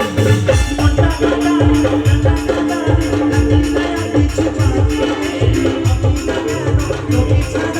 Don't be tired.